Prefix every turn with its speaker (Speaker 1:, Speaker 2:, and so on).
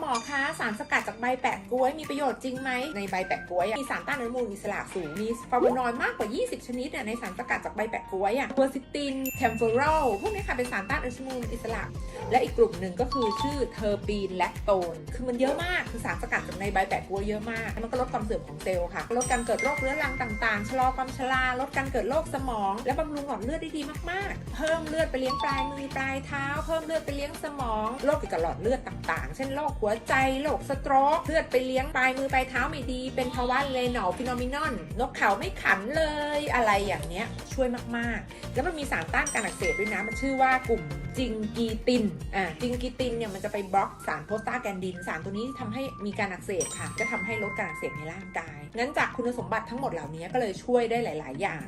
Speaker 1: หมอคะสารสกัดจากใบแปะกล้วยมีประโยชน์จริงไหมในใบแปะกล้วยอะมีสารต้านอนุมูลอิสระสูงมีฟลาโวนอยด์มากกว่า 20 ชนิดในสารสกัดจากใบแปะกล้วยอะเวอร์ซิตินเทมโฟโรลพวกนี้ค่ะเป็นสารต้านอนุมูลอิสระ และอีกกลุ่มหนึ่งก็คือชื่อเทอร์ปีนแลคโตน คือมันเยอะมากคือสารสกัดจาก ใบแปะกล้วยเยอะมาก มันก็ลดความเสื่อมของเซลล์ค่ะ ลดการเกิดโรคเรื้อรังต่างๆ ชะลอความชราลดการเกิดโรคสมอง และบำรุงหลอดเลือดได้ดีมากๆ เพิ่มเลือดไปเลี้ยงปลายมือปลายเท้า เพิ่มเลือดไปเลี้ยงสมองโรคเกี่ยวกับหลอดเลือดต่างๆ เช่นโรคหัวใจโรคสโตรกเลือดไปเลี้ยงปลายมือปลายเท้าไม่ดี เป็นภาวะเลนอลฟิโนมินอนนกเขาไม่ขันเลยอะไรอย่างเนี้ยช่วยมากๆ แล้วมันมีสารต้านการอักเสบด้วยนะ มันชื่อว่ากลุ่มจิงกีตินอ่าจิงกีตินเนี่ยมันจะไปบล็อกสารโพสตาแกนดิน สารตัวนี้ทำให้มีการอักเสบค่ะ จะทำให้ลดการเสพในร่างกาย งั้นจากคุณสมบัติทั้งหมดเหล่านี้ก็เลยช่วยได้หลาย ๆ อย่าง